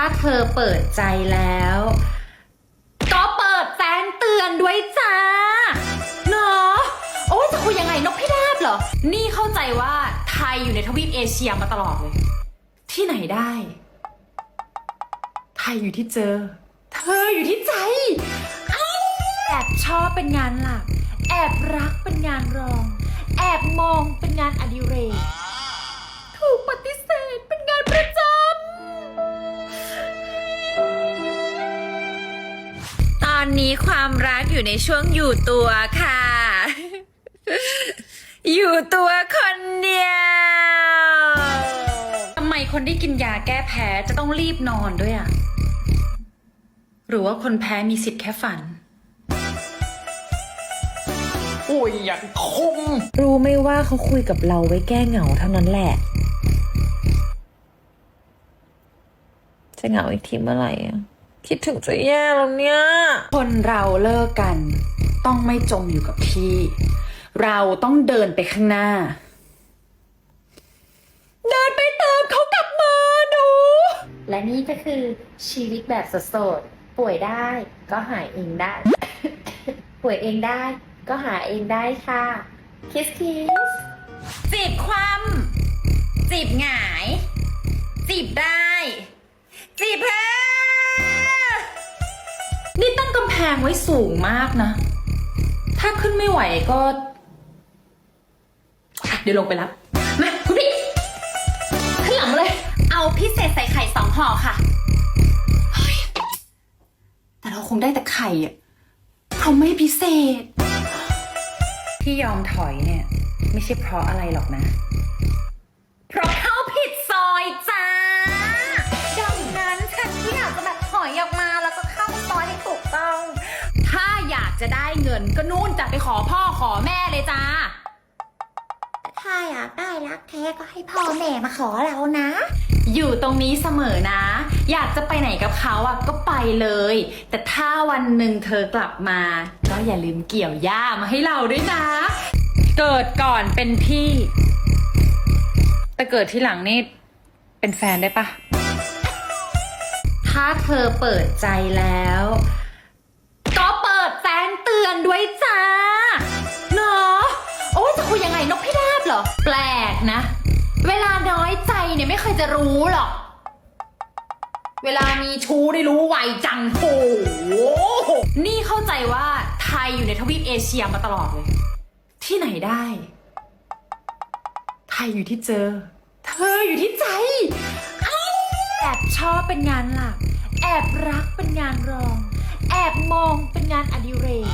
าเธอเปิดใจแล้ว ก็เปิดแจ้งเตือนด้วยจ้าเนาะโอ้จะคุยยังไงนกพิราบเหรอ นี่เข้าใจว่าไทยอยู่ในทวีปเอเชียมาตลอดเลย ที่ไหนได้ ไทยอยู่ที่เจอ เธออยู่ที่ใจเอาแอบชอบเป็นงานหลัก แอบรักเป็นงานรอง แอบมองเป็นงานอดิเรก อนนี้ความรักอยู่ในช่วงอยู่ตัวค่ะ อยู่ตัวคนเดียวทำไมคนที่กินยาแก้แพ้จะต้องรีบนอนด้วยอะหรือว่าคนแพ้มีสิทธิ์แค่ฝัน โอ้ยอย่างคม รู้ไหมว่าเขาคุยกับเราไว้แก้เหงาเท่านั้นแหละ จะเหงาอีกทีเมื่อไหร่อะ คิดถึงจะแย่แล้วเนี่ย คนเราเลิกกัน ต้องไม่จมอยู่กับที่ เราต้องเดินไปข้างหน้า เดินไปเติมเขากลับมาดู และนี่ก็คือชีวิตแบบสดๆป่วยได้ก็หายเองได้ ป่วยเองได้ก็หาเองได้ค่ะ คิสคิสจีบความจีบหงาย จีบได้ จีบเพ้ แพงไว้สูงมากนะ ถ้าขึ้นไม่ไหวก็อะเดี๋ยวลงไปรับมาคุณพี่ขึ้นหลังมาเลย เอาพิเศษใส่ไข่สองห่อค่ะเฮ้ยแต่เราคงได้แต่ไข่อะเขาไม่พิเศษ ที่ยอมถอยเนี่ย ไม่ใช่เพราะอะไรหรอกนะ เพราะเข้า นก็นู่นจะไปขอพ่อขอแม่เลยจ้า ถ้าอยากได้รักแท้ก็ให้พ่อแม่มาขอเรานะ อยู่ตรงนี้เสมอนะ อยากจะไปไหนกับเขาอะก็ไปเลย แต่ถ้าวันหนึ่งเธอกลับมา ก็อย่าลืมเกี่ยวหญ้ามาให้เราด้วยนะ เกิดก่อนเป็นพี่ แต่เกิดที่หลังนี่เป็นแฟนได้ปะถ้าเธอเปิดใจแล้วก็เปิดแจ้งเตือนด้วยจ้าเนาะโอ้ยจะคุยยังไงนกพิราบเหรอ แปลกนะ เวลาน้อยใจเนี่ยไม่เคยจะรู้หรอก เวลามีชู้ได้รู้ไวจังโหนี่เข้าใจว่าไทยอยู่ในทวีปเอเชียมาตลอดเลย ที่ไหนได้ ไทยอยู่ที่เจอ เธออยู่ที่ใจอแอบชอบเป็นงานหลัก แอบรักเป็นงานรอง แอบมองเป็นงานอดิเรก